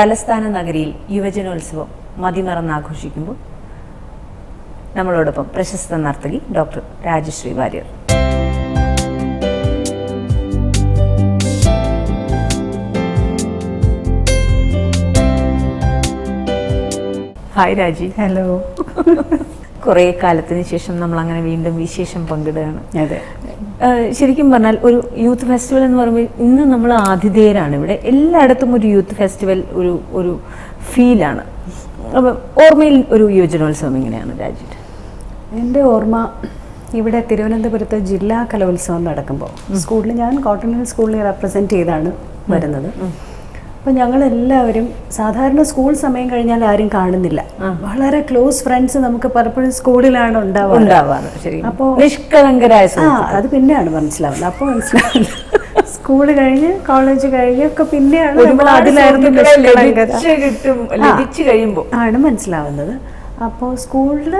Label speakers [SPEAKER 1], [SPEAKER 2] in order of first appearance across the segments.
[SPEAKER 1] തലസ്ഥാന നഗരിയിൽ യുവജനോത്സവം മതിമറന്ന് ആഘോഷിക്കുമ്പോൾ നമ്മളോടൊപ്പം പ്രശസ്ത നർത്തകി doctor Rajashree Warrier. Hi Raji.
[SPEAKER 2] Hello.
[SPEAKER 1] കുറേ കാലത്തിന് ശേഷം നമ്മൾ അങ്ങനെ വീണ്ടും വിശേഷം പങ്കിടുകയാണ്.
[SPEAKER 2] അതെ.
[SPEAKER 1] ശരിക്കും പറഞ്ഞാൽ ഒരു യൂത്ത് ഫെസ്റ്റിവൽ എന്ന് പറയുമ്പോൾ ഇന്ന് നമ്മൾ ആതിഥേയരാണ് ഇവിടെ. എല്ലായിടത്തും ഒരു യൂത്ത് ഫെസ്റ്റിവൽ ഒരു ഒരു ഫീലാണ്. അപ്പം ഓർമ്മയിൽ ഒരു യുവജനോത്സവം ഇങ്ങനെയാണ് രാജ്യത്ത്
[SPEAKER 2] എന്റെ ഓർമ്മ ഇവിടെ തിരുവനന്തപുരത്ത് ജില്ലാ കലോത്സവം നടക്കുമ്പോൾ സ്കൂളിൽ ഞാൻ കോട്ടൺ സ്കൂളിൽ റെപ്രസെന്റ് ചെയ്താണ് വരുന്നത്. അപ്പോൾ ഞങ്ങളെല്ലാവരും സാധാരണ സ്കൂൾ സമയം കഴിഞ്ഞാൽ ആരും കാണുന്നില്ല. വളരെ ക്ലോസ് ഫ്രണ്ട്സ് നമുക്ക് പലപ്പോഴും സ്കൂളിലാണ് ഉണ്ടാവുക
[SPEAKER 1] ഉണ്ടാവാറ് ശരി.
[SPEAKER 2] അപ്പോ
[SPEAKER 1] നിഷ്കളങ്കരായ
[SPEAKER 2] ആ അത് പിന്നെയാണ് മനസ്സിലാവുന്നത്. അപ്പോൾ മനസ്സിലാവുന്നത് സ്കൂൾ കഴിഞ്ഞ് കോളേജ് കഴിഞ്ഞ് ഒക്കെ പിന്നെയാണ് അതിലായിരുന്നു ആണ് മനസ്സിലാവുന്നത്. അപ്പോൾ സ്കൂളിൽ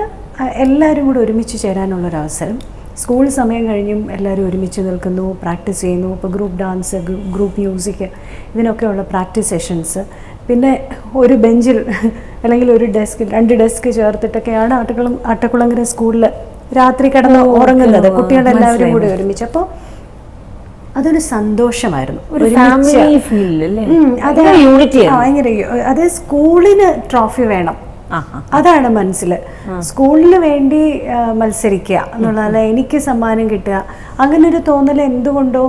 [SPEAKER 2] എല്ലാവരും കൂടെ ഒരുമിച്ച് ചേരാനുള്ളൊരവസരം സ്കൂൾ സമയം കഴിഞ്ഞും എല്ലാവരും ഒരുമിച്ച് നിൽക്കുന്നു പ്രാക്ടീസ് ചെയ്യുന്നു. ഇപ്പോൾ ഗ്രൂപ്പ് ഡാൻസ് ഗ്രൂപ്പ് മ്യൂസിക് ഇതിനൊക്കെയുള്ള പ്രാക്ടീസ് സെഷൻസ് പിന്നെ ഒരു ബെഞ്ചിൽ അല്ലെങ്കിൽ ഒരു ഡെസ്ക് രണ്ട് ഡെസ്ക് ചേർത്തിട്ടൊക്കെയാണ് ആട്ടക്കുളം ആട്ടക്കുളങ്ങര സ്കൂളിൽ രാത്രി കിടന്ന് ഉറങ്ങുന്നത്.
[SPEAKER 1] കുട്ടികളുടെ
[SPEAKER 2] എല്ലാവരും കൂടി ഒരുമിച്ച്. അപ്പോൾ അതൊരു സന്തോഷമായിരുന്നു.
[SPEAKER 1] ഒരു ഫാമിലി ഫീൽ അല്ലേ
[SPEAKER 2] യൂണിറ്റി അത്.
[SPEAKER 1] ഭയങ്കര
[SPEAKER 2] അത് സ്കൂളിന് ട്രോഫി വേണം. അതാണ് മനസ്സിൽ സ്കൂളിന് വേണ്ടി മത്സരിക്കുക എന്നുള്ളതല്ല എനിക്ക് സമ്മാനം കിട്ടുക. അങ്ങനെ ഒരു തോന്നൽ എന്തുകൊണ്ടോ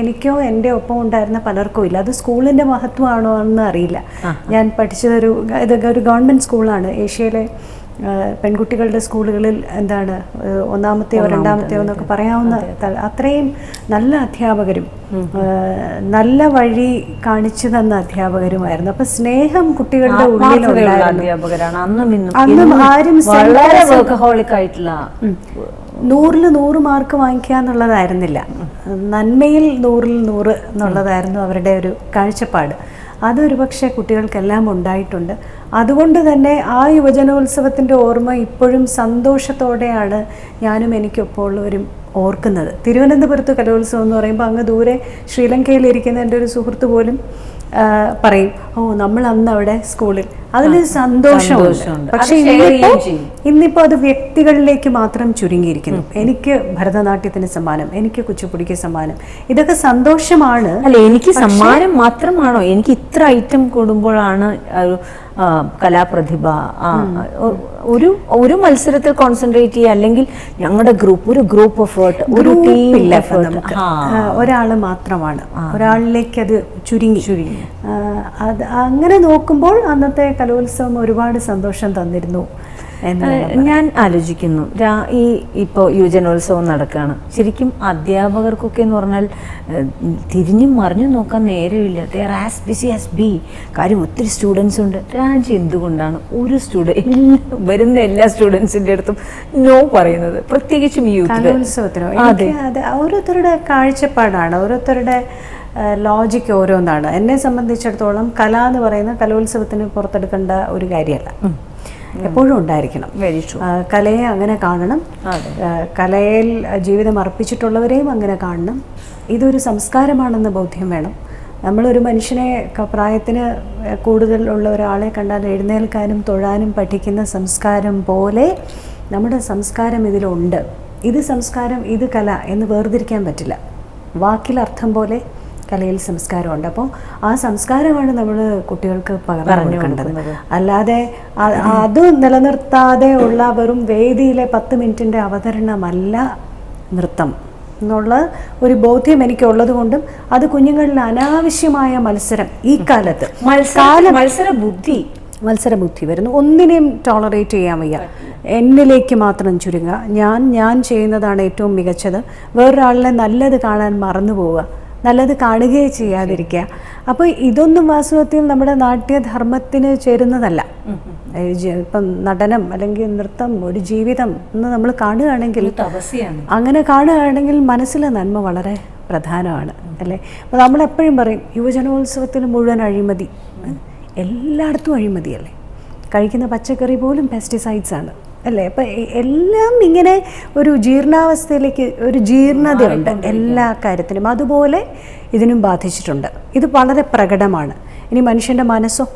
[SPEAKER 2] എനിക്കോ എന്റെ ഒപ്പം ഉണ്ടായിരുന്ന പലർക്കും ഇല്ല. അത് സ്കൂളിന്റെ മഹത്വമാണോ എന്ന് അറിയില്ല ഞാൻ പഠിച്ചതൊരു ഇത് ഒരു ഗവൺമെന്റ് സ്കൂളാണ്. ഏഷ്യയിലെ പെൺകുട്ടികളുടെ സ്കൂളുകളിൽ എന്താണ് ഒന്നാമത്തെയോ രണ്ടാമത്തെയോ എന്നൊക്കെ പറയാവുന്ന അത്രയും നല്ല അധ്യാപകരും നല്ല വഴി കാണിച്ചു തന്ന അധ്യാപകരുമായിരുന്നു. അപ്പൊ സ്നേഹം കുട്ടികളുടെ
[SPEAKER 1] അധ്യാപകരാണ്. അന്നും
[SPEAKER 2] ആരും
[SPEAKER 1] വളരെ ആയിട്ടുള്ള
[SPEAKER 2] നൂറിൽ നൂറ് മാർക്ക് വാങ്ങിക്കുക എന്നുള്ളതായിരുന്നില്ല. നന്മയിൽ നൂറിൽ നൂറ് എന്നുള്ളതായിരുന്നു അവരുടെ ഒരു കാഴ്ചപ്പാട്. അതൊരു പക്ഷേ കുട്ടികൾക്കെല്ലാം ഉണ്ടായിട്ടുണ്ട്. അതുകൊണ്ട് തന്നെ ആ യുവജനോത്സവത്തിന്റെ ഓർമ്മ ഇപ്പോഴും സന്തോഷത്തോടെയാണ് ഞാനും എനിക്കൊപ്പമുള്ളവരും ഓർക്കുന്നത്. തിരുവനന്തപുരത്ത് കലോത്സവം എന്ന് പറയുമ്പോൾ അങ്ങ് ദൂരെ ശ്രീലങ്കയിലിരിക്കുന്ന എന്റെ ഒരു സുഹൃത്ത് പോലും പറയും ഓ നമ്മൾ അന്ന് അവിടെ സ്കൂളിൽ അതിലൊരു സന്തോഷമുണ്ട്. പക്ഷേ ഇന്നിപ്പോ ഇന്നിപ്പോൾ അത് വ്യക്തികളിലേക്ക് മാത്രം ചുരുങ്ങിയിരിക്കുന്നു. എനിക്ക് ഭരതനാട്യത്തിന് സമ്മാനം എനിക്ക് കുച്ചിപ്പുടിക്ക് സമ്മാനം ഇതൊക്കെ സന്തോഷമാണ്.
[SPEAKER 1] അല്ല എനിക്ക് സമ്മാനം മാത്രമാണോ? എനിക്ക് ഇത്ര ഐറ്റം കൂടുമ്പോഴാണ് കലാപ്രതിഭ ഒരു ഒരു മത്സരത്തിൽ കോൺസെൻട്രേറ്റ് ചെയ്യുക അല്ലെങ്കിൽ ഞങ്ങളുടെ ഗ്രൂപ്പ് ഒരു ഗ്രൂപ്പ് എഫേർട്ട് ഒരു ടീം
[SPEAKER 2] നമുക്ക്. ഒരാൾ മാത്രമാണ്. ഒരാളിലേക്ക് അത് ചുരുങ്ങി. ചുരുങ്ങി. അത് അങ്ങനെ നോക്കുമ്പോൾ അന്നത്തെ കലോത്സവം ഒരുപാട് സന്തോഷം തന്നിരുന്നു.
[SPEAKER 1] ഞാൻ ആലോചിക്കുന്നു. രാ- ഈ ഇപ്പോൾ യുവജനോത്സവം നടക്കുകയാണ് ശരിക്കും അധ്യാപകർക്കൊക്കെ എന്ന് പറഞ്ഞാൽ തിരിഞ്ഞും മറിഞ്ഞും നോക്കാൻ നേരമില്ല. They're as busy as bee കാര്യം ഒത്തിരി സ്റ്റുഡൻസ് ഉണ്ട്. രാജ്യം എന്തുകൊണ്ടാണ് ഒരു സ്റ്റുഡന്റ് വരുന്ന എല്ലാ സ്റ്റുഡൻസിന്റെ അടുത്തും നോ പറയുന്നത്? പ്രത്യേകിച്ചും
[SPEAKER 2] എനിക്ക് അത്. ഓരോരുത്തരുടെ കാഴ്ചപ്പാടാണ്. ഓരോരുത്തരുടെ ലോജിക്ക് ഓരോന്നാണ്. എന്നെ സംബന്ധിച്ചിടത്തോളം കല എന്ന് പറയുന്ന കലോത്സവത്തിന് പുറത്തെടുക്കേണ്ട ഒരു കാര്യമല്ല. എപ്പോഴും ഉണ്ടായിരിക്കണം. കലയെ അങ്ങനെ കാണണം. കലയിൽ ജീവിതം അർപ്പിച്ചിട്ടുള്ളവരെയും അങ്ങനെ കാണണം. ഇതൊരു സംസ്കാരമാണെന്ന് ബോധ്യം വേണം. നമ്മളൊരു മനുഷ്യനെ പ്രായത്തിന് കൂടുതൽ ഉള്ള ഒരാളെ കണ്ടാൽ എഴുന്നേൽക്കാനും തൊഴാനും പഠിക്കുന്ന സംസ്കാരം പോലെ നമ്മുടെ സംസ്കാരം ഇതിലുണ്ട്. ഇത് സംസ്കാരം ഇത് കല എന്ന് വേർതിരിക്കാൻ പറ്റില്ല. വാക്കിൽ അർത്ഥം പോലെ കലയിൽ സംസ്കാരമുണ്ട്. അപ്പോൾ ആ സംസ്കാരമാണ് നമ്മൾ കുട്ടികൾക്ക് പറഞ്ഞു കൊടുക്കേണ്ടത്. അല്ലാതെ അത് നിലനിർത്താതെ ഉള്ള വെറും വേദിയിലെ പത്ത് മിനിറ്റിന്റെ അവതരണമല്ല നൃത്തം എന്നുള്ള ഒരു ബോധ്യം എനിക്കുള്ളത് കൊണ്ടും അത് കുഞ്ഞുങ്ങളിൽ അനാവശ്യമായ മത്സരം ഈ കാലത്ത്
[SPEAKER 1] മത്സര ബുദ്ധി മത്സര ബുദ്ധി
[SPEAKER 2] വരുന്നു. ഒന്നിനെയും ടോളറേറ്റ് ചെയ്യാൻ വയ്യ. എന്നിലേക്ക് മാത്രം ചുരുങ്ങുക. ഞാൻ ഞാൻ ചെയ്യുന്നതാണ് ഏറ്റവും മികച്ചത്. വേറൊരാളിനെ നല്ലത് കാണാൻ മറന്നു പോവുക നല്ലത് കാണുകയേ ചെയ്യാതിരിക്കുക. അപ്പോൾ ഇതൊന്നും വാസ്തവത്തിൽ നമ്മുടെ നാട്യധർമ്മത്തിന് ചേരുന്നതല്ല. ഇപ്പം നടനം അല്ലെങ്കിൽ നൃത്തം ഒരു ജീവിതം എന്ന് നമ്മൾ കാണുകയാണെങ്കിൽ അങ്ങനെ കാണുകയാണെങ്കിൽ മനസ്സിലെ നന്മ വളരെ പ്രധാനമാണ് അല്ലേ? അപ്പോൾ നമ്മളെപ്പോഴും പറയും യുവജനോത്സവത്തിന് മുഴുവൻ അഴിമതി. എല്ലായിടത്തും അഴിമതിയല്ലേ? കഴിക്കുന്ന പച്ചക്കറി പോലും പെസ്റ്റിസൈഡ്സ് ആണ്. അല്ലേ? അപ്പം എല്ലാം ഇങ്ങനെ ഒരു ജീർണാവസ്ഥയിലേക്ക് ഒരു ജീർണതയുണ്ട് എല്ലാ കാര്യത്തിനും. അതുപോലെ ഇതിനും ബാധിച്ചിട്ടുണ്ട്. ഇത് വളരെ പ്രകടമാണ്. ഇനി മനുഷ്യന്റെ മനസ്സോ?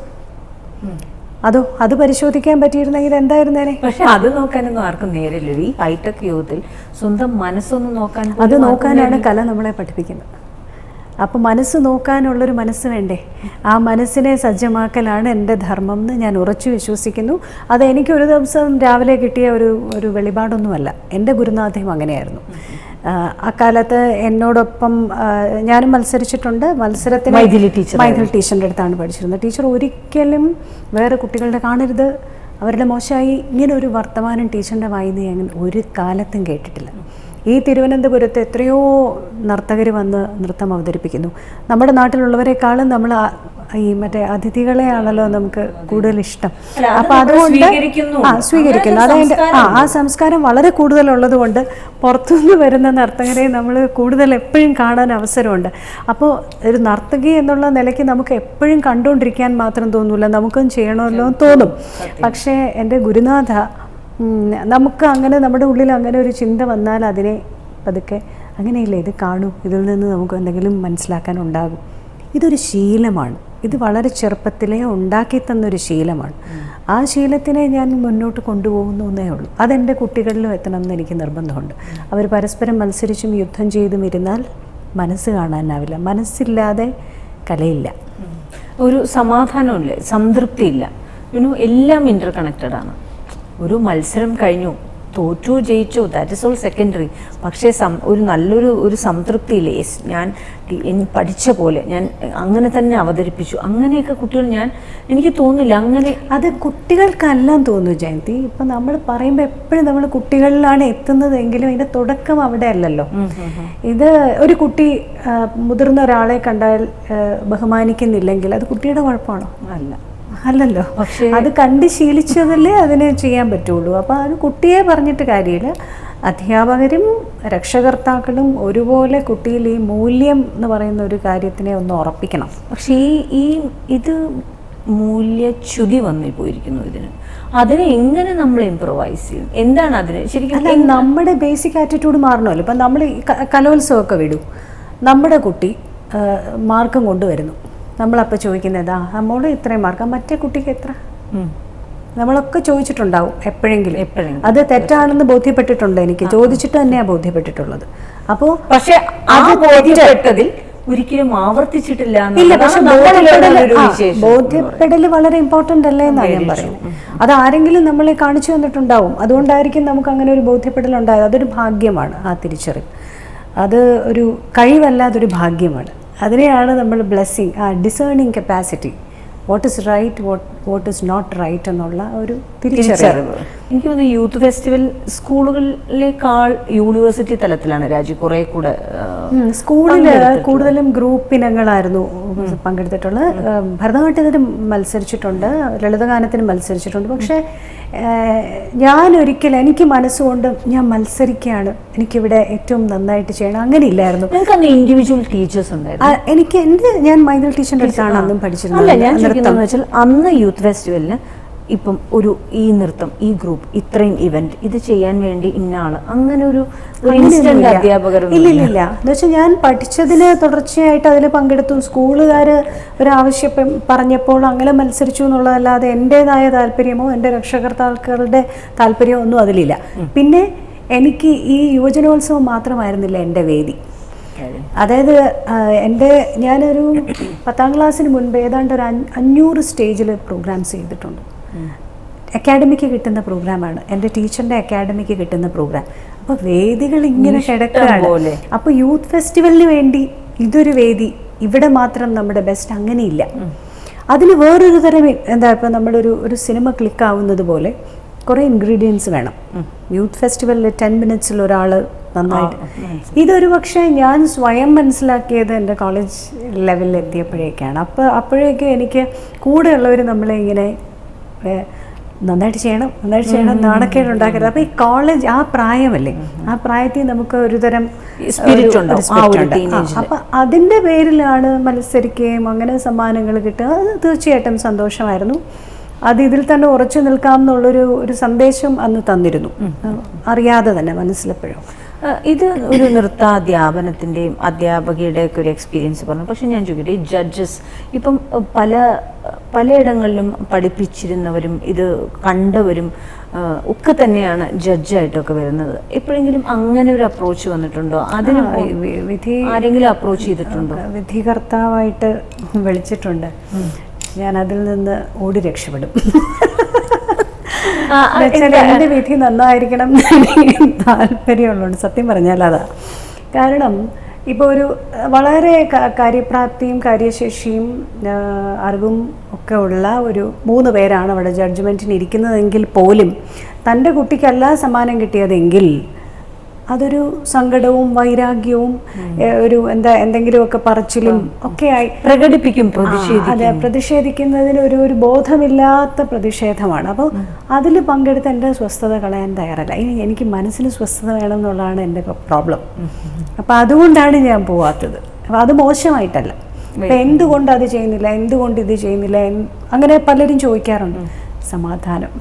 [SPEAKER 2] അതോ അത് പരിശോധിക്കാൻ പറ്റിയിരുന്നെങ്കിൽ എന്തായിരുന്നേനെ?
[SPEAKER 1] പക്ഷെ അത് നോക്കാനൊന്നും ആർക്കും നേരില്ല. ഈ ഹൈടെക് യുഗത്തിൽ സ്വന്തം മനസ്സൊന്നും നോക്കാൻ
[SPEAKER 2] അത് നോക്കാനാണ് കല നമ്മളെ പഠിപ്പിക്കുന്നത്. അപ്പോൾ മനസ്സ് നോക്കാനുള്ളൊരു മനസ്സ് വേണ്ടേ? ആ മനസ്സിനെ സജ്ജമാക്കലാണ് എന്റെ ധർമ്മം എന്ന് ഞാൻ ഉറച്ചു വിശ്വസിക്കുന്നു. അത് എനിക്ക് ഒരു ദിവസം രാവിലെ കിട്ടിയ ഒരു ഒരു വെളിപാടൊന്നുമല്ല. എന്റെ ഗുരുനാഥയും അങ്ങനെയായിരുന്നു. അക്കാലത്ത് എന്നോടൊപ്പം ഞാനും മത്സരിച്ചിട്ടുണ്ട്. മത്സരത്തിന്
[SPEAKER 1] മൈഥിലി ടീച്ചർ
[SPEAKER 2] മൈഥിലി ടീച്ചറിന്റെ അടുത്താണ് പഠിച്ചിരുന്നത്. ടീച്ചർ ഒരിക്കലും വേറെ കുട്ടികളുടെ കാണരുത്. അവരുടെ മോശമായി ഇങ്ങനെ ഒരു വർത്തമാനം ടീച്ചറിന്റെ വായിന്ന് ഞാൻ ഒരു കാലത്തും കേട്ടിട്ടില്ല. ഈ തിരുവനന്തപുരത്ത് എത്രയോ നർത്തകർ വന്ന് നൃത്തം അവതരിപ്പിക്കുന്നു. നമ്മുടെ നാട്ടിലുള്ളവരെക്കാളും നമ്മൾ ഈ മറ്റേ അതിഥികളെയാണല്ലോ നമുക്ക് കൂടുതൽ ഇഷ്ടം
[SPEAKER 1] അപ്പം അത്
[SPEAKER 2] അപ്പൊ അതുകൊണ്ട്
[SPEAKER 1] സ്വീകരിക്കുന്നു.
[SPEAKER 2] ആ സ്വീകരിക്കുന്നു. അതായത് ആ ആ സംസ്കാരം വളരെ കൂടുതലുള്ളത് കൊണ്ട് പുറത്തുനിന്ന് വരുന്ന നർത്തകരെ നമ്മൾ കൂടുതൽ എപ്പോഴും കാണാൻ അവസരമുണ്ട്. അപ്പോൾ ഒരു നർത്തകി എന്നുള്ള നിലയ്ക്ക് നമുക്ക് എപ്പോഴും കണ്ടുകൊണ്ടിരിക്കാൻ മാത്രം തോന്നൂല. നമുക്കും ചെയ്യണമല്ലോ എന്ന് തോന്നും. പക്ഷേ എന്റെ ഗുരുനാഥ നമുക്ക് അങ്ങനെ നമ്മുടെ ഉള്ളിൽ അങ്ങനെ ഒരു ചിന്ത വന്നാൽ അതിനെ പതുക്കെ അങ്ങനെയില്ല ഇത് കാണൂ? ഇതിൽ നിന്ന് നമുക്ക് എന്തെങ്കിലും മനസ്സിലാക്കാൻ ഉണ്ടാകും. ഇതൊരു ശീലമാണ്. ഇത് വളരെ ചെറുപ്പത്തിലേ ഉണ്ടാക്കി തന്നൊരു ശീലമാണ്. ആ ശീലത്തിനെ ഞാൻ മുന്നോട്ട് കൊണ്ടുപോകുന്നു എന്നേ ഉള്ളൂ. അതെന്റെ കുട്ടികളിലും എത്തണം എന്ന് എനിക്ക് നിർബന്ധമുണ്ട്. അവർ പരസ്പരം മത്സരിച്ചും യുദ്ധം ചെയ്തും ഇരുന്നാൽ മനസ്സ് കാണാനാവില്ല. മനസ്സില്ലാതെ കലയില്ല.
[SPEAKER 1] ഒരു സമാധാനമില്ല സംതൃപ്തിയില്ല. എല്ലാം ഇന്റർ കണക്റ്റഡ് ആണ്. ഒരു മത്സരം കഴിഞ്ഞു. തോറ്റു ജയിച്ചു. ദാറ്റ് ഇസ് ഓൾ സെക്കൻഡറി പക്ഷേ സം ഒരു നല്ലൊരു ഒരു സംതൃപ്തിയില്ലേ യെസ് ഞാൻ പഠിച്ച പോലെ ഞാൻ അങ്ങനെ തന്നെ അവതരിപ്പിച്ചു. അങ്ങനെയൊക്കെ കുട്ടികൾ ഞാൻ എനിക്ക് തോന്നില്ല അങ്ങനെ
[SPEAKER 2] അത് കുട്ടികൾക്കെല്ലാം തോന്നുന്നു ജയന്തി. ഇപ്പം നമ്മൾ പറയുമ്പോൾ എപ്പോഴും നമ്മൾ കുട്ടികളിലാണ് എത്തുന്നതെങ്കിലും അതിന്റെ തുടക്കം അവിടെ അല്ലല്ലോ. ഇത് ഒരു കുട്ടി മുതിർന്ന ഒരാളെ കണ്ടാൽ ബഹുമാനിക്കുന്നില്ലെങ്കിൽ അത് കുട്ടിയുടെ കുഴപ്പമാണോ?
[SPEAKER 1] അല്ല.
[SPEAKER 2] അല്ലല്ലോ.
[SPEAKER 1] പക്ഷേ-
[SPEAKER 2] അത് കണ്ട് ശീലിച്ചതല്ലേ അതിന് ചെയ്യാൻ പറ്റുള്ളൂ. അപ്പോൾ അത് കുട്ടിയെ പറഞ്ഞിട്ട് കാര്യമില്ല. അധ്യാപകരും രക്ഷകർത്താക്കളും ഒരുപോലെ കുട്ടിയിൽ ഈ മൂല്യം എന്ന് പറയുന്ന ഒരു കാര്യത്തിനെ ഒന്ന് ഉറപ്പിക്കണം.
[SPEAKER 1] പക്ഷേ ഈ ഈ ഇത് മൂല്യച്യുതി വന്നു പോയിരിക്കുന്നു ഇതിന്. അതിനെ എങ്ങനെ നമ്മൾ ഇംപ്രവൈസ് ചെയ്യും? എന്താണ് അതിന്? ശരിക്കും
[SPEAKER 2] നമ്മുടെ ബേസിക് ആറ്റിറ്റ്യൂഡ് മാറണമല്ലോ. ഇപ്പം നമ്മൾ കലോത്സവമൊക്കെ വിടും. നമ്മുടെ കുട്ടി മാർക്കും കൊണ്ടുവരുന്നു. നമ്മളപ്പോൾ ചോദിക്കുന്നതാ മോൾ ഇത്രയും മാർക്ക് മറ്റേ കുട്ടിക്ക് എത്ര? നമ്മളൊക്കെ ചോദിച്ചിട്ടുണ്ടാവും എപ്പോഴെങ്കിലും.
[SPEAKER 1] എപ്പോഴെങ്കിലും.
[SPEAKER 2] അത് തെറ്റാണെന്ന് ബോധ്യപ്പെട്ടിട്ടുണ്ട് എനിക്ക്. ചോദിച്ചിട്ട് തന്നെയാണ് ബോധ്യപ്പെട്ടിട്ടുള്ളത്. അപ്പോൾ
[SPEAKER 1] പക്ഷെ അത് ബോധ്യപ്പെട്ടതിൽ ഒരിക്കലും ആവർത്തിച്ചിട്ടില്ല
[SPEAKER 2] ഇല്ല പക്ഷെ ആ. ബോധ്യപ്പെടൽ വളരെ ഇമ്പോർട്ടന്റ് അല്ലേ എന്നാണ് ഞാൻ പറയുന്നത്. അത് ആരെങ്കിലും നമ്മളെ കാണിച്ചു തന്നിട്ടുണ്ടാവും. അതുകൊണ്ടായിരിക്കും നമുക്ക് അങ്ങനെ ഒരു ബോധ്യപ്പെടൽ ഉണ്ടായത് അതൊരു ഭാഗ്യമാണ് ആ തിരിച്ചറിവ്. അത് ഒരു കഴിവല്ലാതൊരു ഭാഗ്യമാണ്. അതിനെയാണ് നമ്മൾ ബ്ലെസ്സിങ് ആ discerning capacity what is right what what is not right എന്നുള്ള ഒരു തിരിച്ചറിവ്.
[SPEAKER 1] എനിക്ക് തോന്നുന്നു യൂത്ത് ഫെസ്റ്റിവൽ സ്കൂളുകളിലേക്കാൾ യൂണിവേഴ്സിറ്റി തലത്തിലാണ് രാജി കുറെ കൂടെ
[SPEAKER 2] സ്കൂളിൽ കൂടുതലും ഗ്രൂപ്പ് ഇനങ്ങളായിരുന്നു പങ്കെടുത്തിട്ടുള്ളത്. ഭരതനാട്യത്തിന് മത്സരിച്ചിട്ടുണ്ട് ലളിതഗാനത്തിന് മത്സരിച്ചിട്ടുണ്ട്. പക്ഷേ ഞാൻ ഒരിക്കലും എനിക്ക് മനസ്സുകൊണ്ട് ഞാൻ മത്സരിക്കുകയാണ് എനിക്കിവിടെ ഏറ്റവും നന്നായിട്ട് ചെയ്യണം അങ്ങനെ ഇല്ലായിരുന്നു.
[SPEAKER 1] ഇൻഡിവിജ്വൽ ടീച്ചേഴ്സ് ഉണ്ടായിരുന്നു?
[SPEAKER 2] എനിക്ക് എന്റെ ഞാൻ മൈനൽ ടീച്ചറിന്റെ അടുത്താണ് അന്നും പഠിച്ചിരുന്നത്
[SPEAKER 1] അന്ന് യൂത്ത് ഫെസ്റ്റിവലിന് ഇപ്പം ഒരു ഈ നൃത്തം ഈ ഗ്രൂപ്പ് ഇത്രയും ഇവന്റ് ഇത് ചെയ്യാൻ വേണ്ടി ഇന്ന ആൾ. അങ്ങനെ ഒരു. അധ്യാപകർ
[SPEAKER 2] ഇല്ലില്ല ഇല്ല ഇല്ല എന്ന് വെച്ചാൽ ഞാൻ പഠിച്ചതിന് തുടർച്ചയായിട്ട് അതിൽ പങ്കെടുത്തു. സ്കൂളുകാർ ഒരാവശ്യം പറഞ്ഞപ്പോൾ അങ്ങനെ മത്സരിച്ചു എന്നുള്ളതല്ലാതെ എന്റെതായ താല്പര്യമോ എന്റെ രക്ഷകർത്താക്കളുടെ താല്പര്യമോ ഒന്നും അതിലില്ല. പിന്നെ എനിക്ക് ഈ യുവജനോത്സവം മാത്രമായിരുന്നില്ല എന്റെ വേദി. അതായത് എന്റെ ഞാനൊരു പത്താം ക്ലാസ്സിന് മുൻപ് ഏതാണ്ട് ഒരു അഞ്ഞൂറ് സ്റ്റേജിൽ പ്രോഗ്രാംസ് ചെയ്തിട്ടുണ്ട്. അക്കാഡമിക്ക് കിട്ടുന്ന പ്രോഗ്രാമാണ് എന്റെ ടീച്ചറിന്റെ അക്കാഡമിക്ക് കിട്ടുന്ന പ്രോഗ്രാം അപ്പോൾ വേദികൾ ഇങ്ങനെ കിടക്കുകയാണ്. അപ്പോൾ യൂത്ത് ഫെസ്റ്റിവലിന് വേണ്ടി ഇതൊരു വേദി. ഇവിടെ മാത്രം നമ്മുടെ ബെസ്റ്റ് അങ്ങനെയില്ല. അതിന് വേറൊരു തരം എന്താ ഇപ്പം നമ്മളൊരു ഒരു സിനിമ ക്ലിക്ക് ആവുന്നത് പോലെ കുറേ ഇൻഗ്രീഡിയൻസ് വേണം. യൂത്ത് ഫെസ്റ്റിവലിൽ ടെൻ മിനിറ്റ്സിൽ ഒരാൾ നന്നായിട്ട്. ഇതൊരു പക്ഷേ ഞാൻ സ്വയം മനസ്സിലാക്കിയത് എന്റെ കോളേജ് ലെവലിൽ എത്തിയപ്പോഴേക്കാണ്. അപ്പോൾ അപ്പോഴേക്കും എനിക്ക് കൂടെയുള്ളവർ നമ്മളെ ഇങ്ങനെ നന്നായിട്ട് ചെയ്യണം നന്നായിട്ട് ചെയ്യണം നാണക്കേട് ഉണ്ടാക്കരുത്. അപ്പോൾ ഈ കോളേജ് ആ പ്രായമല്ലേ? ആ പ്രായത്തിൽ നമുക്ക് ഒരുതരം
[SPEAKER 1] സ്പിരിറ്റ്
[SPEAKER 2] ഉണ്ട്. അപ്പം അതിന്റെ അതിന്റെ പേരിലാണ് മത്സരിക്കുകയും അങ്ങനെ സമ്മാനങ്ങൾ കിട്ടുക. അത് തീർച്ചയായിട്ടും സന്തോഷമായിരുന്നു. അത് ഇതിൽ തന്നെ ഉറച്ചു നിൽക്കാം എന്നുള്ളൊരു ഒരു സന്ദേശം അന്ന് തന്നിരുന്നു. അറിയാതെ തന്നെ മനസ്സിലെപ്പോഴും.
[SPEAKER 1] ഇത് ഒരു നൃത്താധ്യാപനത്തിന്റെയും അധ്യാപകയുടെയൊക്കെ ഒരു എക്സ്പീരിയൻസ് പറഞ്ഞു. പക്ഷെ ഞാൻ ചോദിക്കട്ടെ ഈ ജഡ്ജസ് ഇപ്പം പല പലയിടങ്ങളിലും പഠിപ്പിച്ചിരുന്നവരും ഇത് കണ്ടവരും ഒക്കെ തന്നെയാണ് ജഡ്ജായിട്ടൊക്കെ വരുന്നത്. എപ്പോഴെങ്കിലും അങ്ങനെ ഒരു അപ്രോച്ച് വന്നിട്ടുണ്ടോ? അതിന്
[SPEAKER 2] വിധി
[SPEAKER 1] ആരെങ്കിലും അപ്രോച്ച് ചെയ്തിട്ടുണ്ടോ?
[SPEAKER 2] വിധികർത്താവായിട്ട് വിളിച്ചിട്ടുണ്ട്. ഞാൻ അതിൽ നിന്ന് ഓടി രക്ഷപ്പെടും. എന്റെ വിധി നന്നായിരിക്കണം താല്പര്യമുള്ളതുകൊണ്ട് സത്യം പറഞ്ഞാൽ അതാ. കാരണം ഇപ്പോൾ ഒരു വളരെ കാര്യപ്രാപ്തിയും കാര്യശേഷിയും അറിവും ഒക്കെ ഉള്ള ഒരു മൂന്ന് പേരാണ് അവിടെ ജഡ്ജ്മെന്റിന് ഇരിക്കുന്നതെങ്കിൽ പോലും തന്റെ കുട്ടിക്കല്ല സമ്മാനം കിട്ടിയതെങ്കിൽ അതൊരു സങ്കടവും വൈരാഗ്യവും ഒരു എന്താ എന്തെങ്കിലുമൊക്കെ പറച്ചിലും ഒക്കെ ആയി.
[SPEAKER 1] പ്രകടിപ്പിക്കും
[SPEAKER 2] അതെ പ്രതിഷേധിക്കുന്നതിന് ഒരു ഒരു ബോധമില്ലാത്ത പ്രതിഷേധമാണ്. അപ്പോൾ അതിൽ പങ്കെടുത്ത് എന്റെ സ്വസ്ഥത കളയാൻ തയ്യാറല്ല. ഇനി എനിക്ക് മനസ്സിന് സ്വസ്ഥത വേണം എന്നുള്ളതാണ് എന്റെ പ്രോബ്ലം. അപ്പോൾ അതുകൊണ്ടാണ് ഞാൻ പോവാത്തത്. അപ്പോൾ അത് മോശമായിട്ടല്ല. അപ്പം എന്തുകൊണ്ട് അത് ചെയ്യുന്നില്ല? എന്തുകൊണ്ട് ഇത് ചെയ്യുന്നില്ല? അങ്ങനെ പലരും ചോദിക്കാറുണ്ട്. സമാധാനം.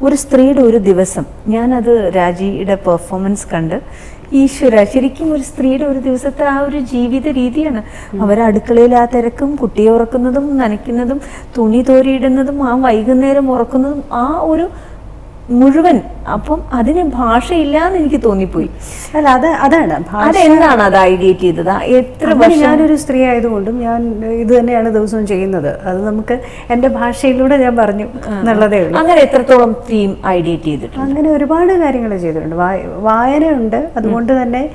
[SPEAKER 1] ഒരു സ്ത്രീയുടെ ഒരു ദിവസം ഞാനത് രാജിയുടെ പെർഫോമൻസ് കണ്ട് ഈശ്വര ശരിക്കും ഒരു സ്ത്രീയുടെ ഒരു ദിവസത്തെ ആ ഒരു ജീവിത രീതിയാണ്. അവർ അടുക്കളയിൽ ആ തിരക്കും കുട്ടിയെ ഉറക്കുന്നതും നനയ്ക്കുന്നതും തുണി തോരിയിടുന്നതും ആ വൈകുന്നേരം ഉറക്കുന്നതും ആ ഒരു മുഴുവൻ അപ്പം അതിന് ഭാഷയില്ലാന്ന് എനിക്ക് തോന്നിപ്പോയി.
[SPEAKER 2] അല്ല അത് അതാണ്. ഭാഷ
[SPEAKER 1] അതെന്താണ് അത് ഐഡിയേറ്റ് ചെയ്തത്? എത്ര
[SPEAKER 2] ഞാനൊരു സ്ത്രീ ആയതുകൊണ്ടും ഞാൻ ഇത് തന്നെയാണ് ദിവസവും ചെയ്യുന്നത്. അത് നമുക്ക് എന്റെ ഭാഷയിലൂടെ ഞാൻ പറഞ്ഞു എന്നുള്ളതേ ഉള്ളൂ.
[SPEAKER 1] അങ്ങനെ എത്രത്തോളം തീം ഐഡിയേറ്റ് ചെയ്തിട്ടുണ്ട്?
[SPEAKER 2] അങ്ങനെ ഒരുപാട് കാര്യങ്ങൾ ചെയ്തിട്ടുണ്ട്. വായ- വായനയുണ്ട്. അതുകൊണ്ട് തന്നെ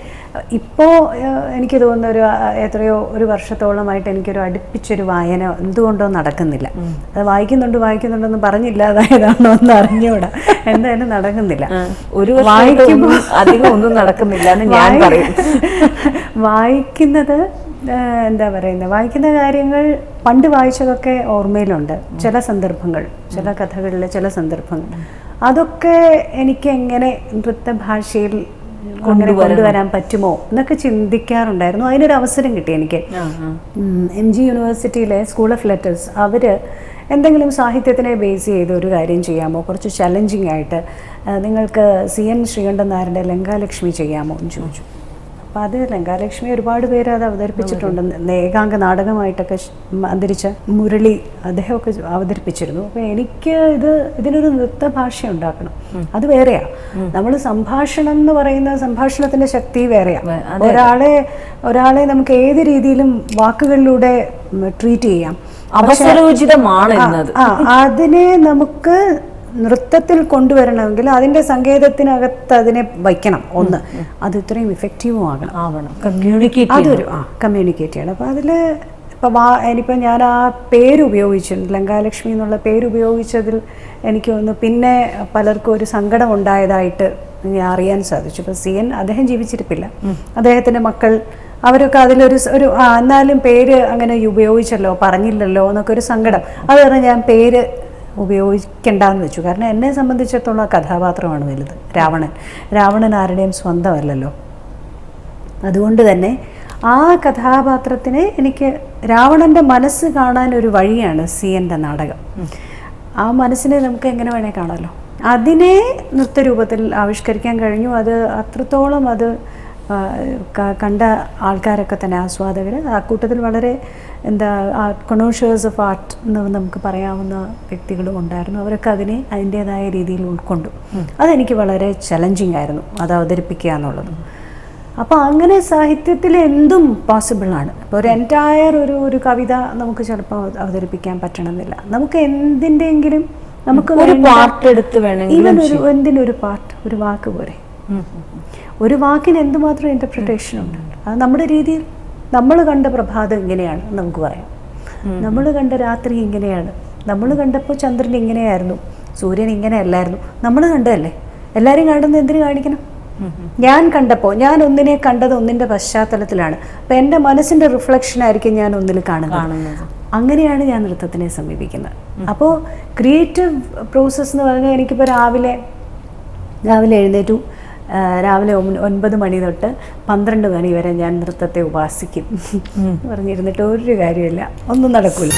[SPEAKER 2] ഇപ്പോ എനിക്ക് തോന്നുന്ന ഒരു എത്രയോ ഒരു വർഷത്തോളമായിട്ട് എനിക്കൊരു അടുപ്പിച്ചൊരു വായന എന്തുകൊണ്ടോ നടക്കുന്നില്ല. അത് വായിക്കുന്നുണ്ട് വായിക്കുന്നുണ്ടെന്ന് പറഞ്ഞില്ലാതായതാണോ എന്ന് അറിഞ്ഞൂടാ എന്തായാലും നടക്കുന്നില്ല.
[SPEAKER 1] ഒരു വായിക്കുമ്പോൾ അധികം ഒന്നും നടക്കുന്നില്ല എന്ന് ഞാൻ പറയും.
[SPEAKER 2] വായിക്കുന്നത് എന്താ പറയുന്നത്? വായിക്കുന്ന കാര്യങ്ങൾ പണ്ട് വായിച്ചതൊക്കെ ഓർമ്മയിലുണ്ട്. ചില സന്ദർഭങ്ങൾ ചില കഥകളിലെ ചില സന്ദർഭങ്ങൾ. അതൊക്കെ എനിക്ക് എങ്ങനെ നൃത്ത ഭാഷയിൽ അങ്ങനെ കൊണ്ടുവരാൻ പറ്റുമോ എന്നൊക്കെ ചിന്തിക്കാറുണ്ടായിരുന്നു. അതിനൊരു അവസരം കിട്ടി എനിക്ക്. എം ജി യൂണിവേഴ്സിറ്റിയിലെ സ്കൂൾ ഓഫ് ലെറ്റേഴ്സ്. അവർ എന്തെങ്കിലും സാഹിത്യത്തിനെ ബേസ് ചെയ്ത് ഒരു കാര്യം ചെയ്യാമോ? കുറച്ച് ചലഞ്ചിങ് ആയിട്ട് നിങ്ങൾക്ക് സി എൻ ശ്രീകണ്ഠൻ നായരുടെ ലങ്കാലക്ഷ്മി ചെയ്യാമോ എന്ന് ചോദിച്ചു. അപ്പോൾ അത് ലങ്കാലക്ഷ്മി ഒരുപാട് പേര് അത് അവതരിപ്പിച്ചിട്ടുണ്ട്. ഏകാംഗ നാടകമായിട്ടൊക്കെ അന്തരിച്ച മുരളി അദ്ദേഹമൊക്കെ അവതരിപ്പിച്ചിരുന്നു. അപ്പോൾ എനിക്ക് ഇത് ഇതിനൊരു നൃത്ത ഭാഷ ഉണ്ടാക്കണം അത് വേറെയാണ് നമ്മൾ സംഭാഷണം എന്ന് പറയുന്ന സംഭാഷണത്തിന്റെ ശക്തി
[SPEAKER 1] വേറെയാണ്
[SPEAKER 2] ഒരാളെ ഒരാളെ നമുക്ക് ഏത് രീതിയിലും വാക്കുകളിലൂടെ ട്രീറ്റ് ചെയ്യാം.
[SPEAKER 1] അവസരോചിതമാണ്
[SPEAKER 2] അതിനെ നമുക്ക് നൃത്തത്തിൽ കൊണ്ടുവരണമെങ്കിൽ അതിന്റെ സങ്കേതത്തിനകത്ത് അതിനെ വയ്ക്കണം ഒന്ന്. അത് ഇത്രയും ഇഫക്റ്റീവും ആകണം.
[SPEAKER 1] ആവണം. കമ്മ്യൂണിക്കേറ്റ്
[SPEAKER 2] അതൊരു ആ കമ്മ്യൂണിക്കേറ്റ് ചെയ്യണം. അപ്പോൾ അതിൽ ഇപ്പൊ വാ ഇനിയിപ്പോൾ ഞാൻ ആ പേര് ഉപയോഗിച്ചു ലങ്കാലക്ഷ്മി എന്നുള്ള പേര് ഉപയോഗിച്ചതിൽ എനിക്ക് തോന്നുന്നു പിന്നെ പലർക്കും ഒരു സങ്കടം ഉണ്ടായതായിട്ട് അറിയാൻ സാധിച്ചു. ഇപ്പോൾ സി എൻ അദ്ദേഹം ജീവിച്ചിരിപ്പില്ല. അദ്ദേഹത്തിന്റെ മക്കൾ അവരൊക്കെ അതിലൊരു ഒരു എന്നാലും പേര് അങ്ങനെ ഉപയോഗിച്ചല്ലോ പറഞ്ഞില്ലല്ലോ എന്നൊക്കെ ഒരു സങ്കടം. അത് കാരണം ഞാൻ പേര് ഉപയോഗിക്കണ്ടെന്ന് വെച്ചു. കാരണം എന്നെ സംബന്ധിച്ചിടത്തോളം ആ കഥാപാത്രമാണ് വലുത് രാവണൻ. രാവണൻ ആരുടെയും സ്വന്തമല്ലല്ലോ. അതുകൊണ്ട് തന്നെ ആ കഥാപാത്രത്തിനെ എനിക്ക് രാവണന്റെ മനസ്സ് കാണാൻ ഒരു വഴിയാണ് സി എന്റെ നാടകം. ആ മനസ്സിനെ നമുക്ക് എങ്ങനെ വേണേൽ കാണാമല്ലോ അതിനെ നൃത്തരൂപത്തിൽ ആവിഷ്കരിക്കാൻ കഴിഞ്ഞു. അത് അത്രത്തോളം അത് കണ്ട ആൾക്കാരൊക്കെ തന്നെ ആസ്വാദകർ ആ കൂട്ടത്തിൽ വളരെ എന്താ കൊണോഷേഴ്സ് ഓഫ് ആർട്ട് എന്ന് നമുക്ക് പറയാവുന്ന വ്യക്തികളും ഉണ്ടായിരുന്നു. അവരൊക്കെ അതിനെ അതിന്റേതായ രീതിയിൽ ഉൾക്കൊണ്ടു. അതെനിക്ക് വളരെ ചലഞ്ചിങ് ആയിരുന്നു അത് അവതരിപ്പിക്കുക എന്നുള്ളത്. അപ്പോൾ അങ്ങനെ സാഹിത്യത്തിൽ എന്തും പോസിബിളാണ് ഇപ്പോൾ ഒരു എന്റയർ ഒരു ഒരു കവിത നമുക്ക് ചിലപ്പോൾ അവതരിപ്പിക്കാൻ പറ്റണമെന്നില്ല. നമുക്ക് എന്തിന്റെയെങ്കിലും നമുക്ക്
[SPEAKER 1] ഒരു പാർട്ട് എടുത്ത് വേണമെങ്കിൽ
[SPEAKER 2] ഒരു എന്തിനൊരു പാർട്ട് ഒരു വാക്ക് പോലെ ഒരു വാക്കിന് എന്തുമാത്രം ഇന്റർപ്രിട്ടേഷൻ ഉണ്ട്? അത് നമ്മുടെ രീതിയിൽ നമ്മൾ കണ്ട പ്രഭാതം ഇങ്ങനെയാണ് നമുക്ക് പറയാം. നമ്മൾ കണ്ട രാത്രി ഇങ്ങനെയാണ്. നമ്മൾ കണ്ടപ്പോൾ ചന്ദ്രൻ ഇങ്ങനെയായിരുന്നു. സൂര്യൻ ഇങ്ങനെയല്ലായിരുന്നു. നമ്മൾ കണ്ടതല്ലേ? എല്ലാവരും കാണുന്നത് എന്തിനു കാണിക്കണം? ഞാൻ കണ്ടപ്പോൾ ഞാൻ ഒന്നിനെ കണ്ടത് ഒന്നിന്റെ പശ്ചാത്തലത്തിലാണ്. അപ്പം എന്റെ മനസ്സിന്റെ റിഫ്ലക്ഷൻ ആയിരിക്കും ഞാൻ ഒന്നിൽ കാണുന്നത്. അങ്ങനെയാണ് ഞാൻ നൃത്തത്തിനെ സമീപിക്കുന്നത്. അപ്പോൾ ക്രിയേറ്റീവ് പ്രോസസ്സ് എന്ന് പറഞ്ഞാൽ എനിക്കിപ്പോൾ രാവിലെ രാവിലെ എഴുന്നേറ്റു രാവിലെ ഒൻ- ഒൻപത് മണി തൊട്ട് പന്ത്രണ്ട് മണി വരെ ഞാൻ നൃത്തത്തെ ഉപാസിക്കും. പറഞ്ഞിരുന്നിട്ട് ഒരു കാര്യമില്ല ഒന്നും നടക്കില്ല